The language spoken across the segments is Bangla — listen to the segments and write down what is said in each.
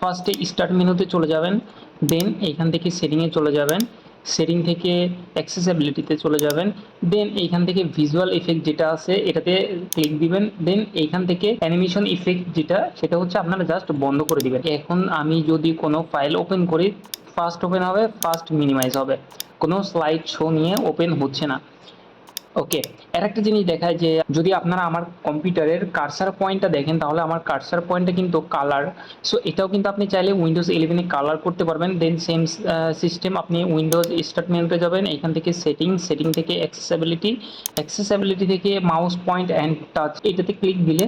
ফার্স্টে স্টার্ট মেনুতে চলে যাবেন দেন এইখান থেকে সেটিংয়ে চলে যাবেন সেটিং থেকে অ্যাক্সেসিবিলিটিতে চলে যাবেন দেন এইখান থেকে ভিজুয়াল ইফেক্ট যেটা আছে এটাতে ক্লিক দিবেন দেন এইখান থেকে অ্যানিমেশন ইফেক্ট যেটা, সেটা হচ্ছে আপনারা জাস্ট বন্ধ করে দিবেন। এখন আমি যদি কোনো ফাইল ওপেন করি ফার্স্ট ওপেন হবে ফার্স্ট মিনিমাইজ হবে। কোনো স্লাইড শো নিয়ে ওপেন হচ্ছে না। ওকে, আর একটা জিনিস দেখায় যে যদি আপনারা আমার কম্পিউটারের কার্সার পয়েন্টটা দেখেন, তাহলে আমার কার্সার পয়েন্টটা কিন্তু কালার সো এটাও কিন্তু আপনি চাইলে উইন্ডোজ ইলেভেনে কালার করতে পারবেন দেন সেম সিস্টেম আপনি উইন্ডোজ স্টার্ট মেনুতে যাবেন। এখান থেকে সেটিং সেটিং থেকে অ্যাক্সেসিবিলিটি অ্যাক্সেসিবিলিটি থেকে মাউস পয়েন্ট অ্যান্ড টাচ এটাতে ক্লিক দিলে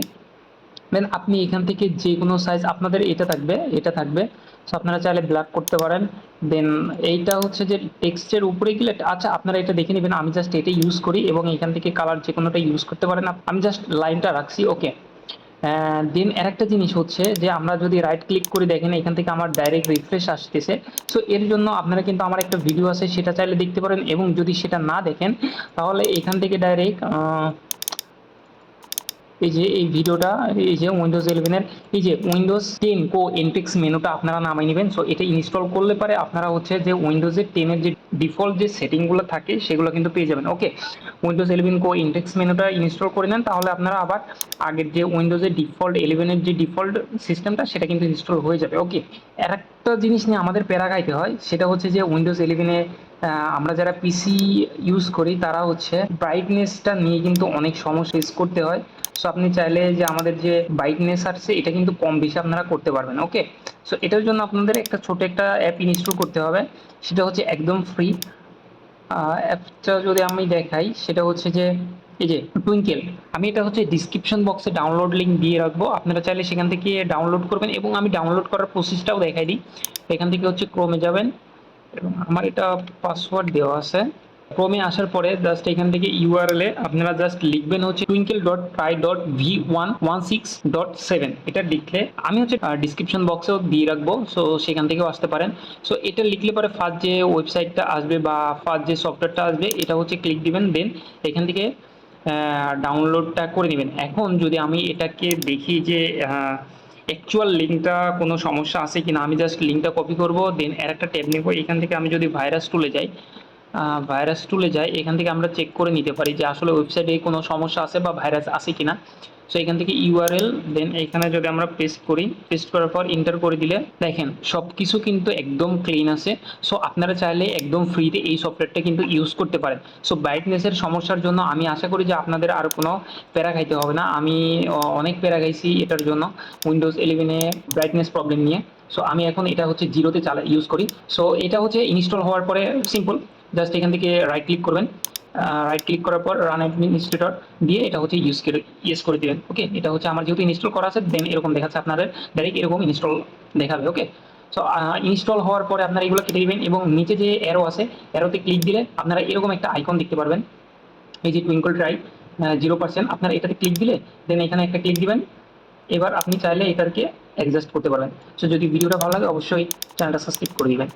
দেন আপনি এখান থেকে যে কোনো সাইজ আপনাদের এটা থাকবে এটা থাকবে। সো আপনারা চাইলে ব্ল্যাক করতে পারেন। দেন এইটা হচ্ছে যে টেক্সটের উপরে গেলে আচ্ছা আপনারা এটা দেখে নেবেন। আমি জাস্ট এটা ইউজ করি এবং এখান থেকে কালার যে কোনোটা ইউজ করতে পারেন। আমি জাস্ট লাইনটা রাখছি ওকে দেন আর একটা জিনিস হচ্ছে যে, আমরা যদি রাইট ক্লিক করে দেখেন, এখান থেকে আমার ডাইরেক্ট রিফ্রেশ আসতেছে। সো এর জন্য আপনারা কিন্তু আমার একটা ভিডিও আছে, সেটা চাইলে দেখতে পারেন এবং যদি সেটা না দেখেন, তাহলে এখান থেকে ডাইরেক্ট এই যে এই ভিডিওটা, এই যে উইন্ডোজ ইলেভেনের এই যে উইন্ডোজ টেন কো এনটেক্স মেনুটা আপনারা নামাই নেবেন। সো এটা ইনস্টল করলে পারে আপনারা হচ্ছে যে উইন্ডোজের টেনের যে ডিফল্ট যে সেটিংগুলো থাকে, সেগুলো কিন্তু পেয়ে যাবেন। ওকে উইন্ডোজ ইলেভেন কো ইনটেক্স মেনুটা ইনস্টল করে নেন, তাহলে আপনারা আবার আগের যে উইন্ডোজের ডিফল্ট ইলেভেনের যে ডিফল্ট সিস্টেমটা সেটা কিন্তু ইনস্টল হয়ে যাবে। ওকে আর একটা জিনিস নিয়ে আমাদের প্যারা খাইতে হয়, সেটা হচ্ছে যে উইন্ডোজ ইলেভেনে আমরা যারা পিসি ইউজ করি, তারা হচ্ছে ব্রাইটনেসটা নিয়ে কিন্তু অনেক সমস্যা ফেস করতে হয়। সো আপনি চাইলে যে আমাদের যে ব্রাইটনেস আসছে এটা কিন্তু কম বেশি আপনারা করতে পারবেন ওকে সো এটার জন্য আপনাদের একটা ছোট একটা অ্যাপ ইনস্টল করতে হবে। সেটা হচ্ছে একদম ফ্রি অ্যাপটা যদি আমি দেখাই, সেটা হচ্ছে যে, এই যে টুইঙ্কেল আমি এটা হচ্ছে ডিসক্রিপশন বক্সে ডাউনলোড লিঙ্ক দিয়ে রাখব। আপনারা চাইলে সেখান থেকে ডাউনলোড করবেন এবং আমি ডাউনলোড করার প্রসেসটাও দেখাই দিই। এখান থেকে হচ্ছে ক্রোমে যাবেন এবং আমার এটা পাসওয়ার্ড দেওয়া আছে। ক্রোমে আসার পরে জাস্ট এখান থেকে ইউআরএল এ আপনারা জাস্ট লিখবেন হচ্ছে twinkle dot try dot V one one six dot seven এটা লিখলে আমি হচ্ছে ডিসক্রিপশন বক্সেও দিয়ে রাখব সো সেখান থেকেও আসতে পারেন। সো এটা লিখলে পরে ফার্স্ট যে ওয়েবসাইটটা আসবে বা ফার্স্ট যে সফটওয়্যারটা আসবে, এটা হচ্ছে ক্লিক দিবেন দেন এখান থেকে ডাউনলোডটা করে নেবেন। এখন যদি আমি এটাকে দেখি যে অ্যাকচুয়াল লিঙ্কটা কোনো সমস্যা আছে কিনা, আমি জাস্ট লিঙ্কটা কপি করব দেন এর একটা ট্যাব নেব। এখান থেকে আমি যদি ভাইরাস টুলে যাই ভাইরাস টুলে যাই এখান থেকে আমরা চেক করে নিতে পারি যে আসলে ওয়েবসাইটে কোনো সমস্যা আছে বা ভাইরাস আছে কিনা। সো এখান থেকে ইউআরএল দেন এখানে যদি আমরা পেস্ট করি পেস্ট করার পর ইন্টার করে দিলে দেখেন সব কিছু কিন্তু একদম ক্লিন আছে। সো আপনারা চাইলে একদম ফ্রিতে এই সফটওয়্যারটা কিন্তু ইউজ করতে পারেন। সো ব্রাইটনেসের সমস্যার জন্য আমি আশা করি যে আপনাদের আর কোনো প্যারা খাইতে হবে না। আমি অনেক প্যারা খাইছি এটার জন্য উইন্ডোজ ইলেভেনে ব্রাইটনেস প্রবলেম নিয়ে। সো আমি এখন এটা হচ্ছে জিরোতে চালা ইউজ করি। সো এটা হচ্ছে ইনস্টল হওয়ার পরে সিম্পল জাস্ট এখান থেকে রাইট ক্লিক করবেন। রাইট ক্লিক করার পর রান অ্যাডমিনিস্ট্রেটর দিয়ে এটা হচ্ছে ইউজ করে ইউজ করে দিবেন ওকে এটা হচ্ছে আমার যেহেতু ইনস্টল করা আছে দেন এরকম দেখাচ্ছে আপনাদের ডাইরেক্ট এরকম ইনস্টল দেখাবে ওকে সো ইনস্টল হওয়ার পরে আপনারা এগুলো কেটে দিবেন এবং নিচে যে অ্যারো আছে অ্যারোতে ক্লিক দিলে আপনারা এরকম একটা আইকন দেখতে পারবেন। এই যে টুইঙ্কল ট্রাই জিরো পার্সেন্ট আপনারা এটাতে ক্লিক দিলে দেন এখানে একটা ক্লিক দিবেন। এবার আপনি চাইলে এটাকে অ্যাডজাস্ট করতে পারবেন। সো যদি ভিডিওটা ভালো লাগে, অবশ্যই চ্যানেলটা সাবস্ক্রাইব করে দিবেন।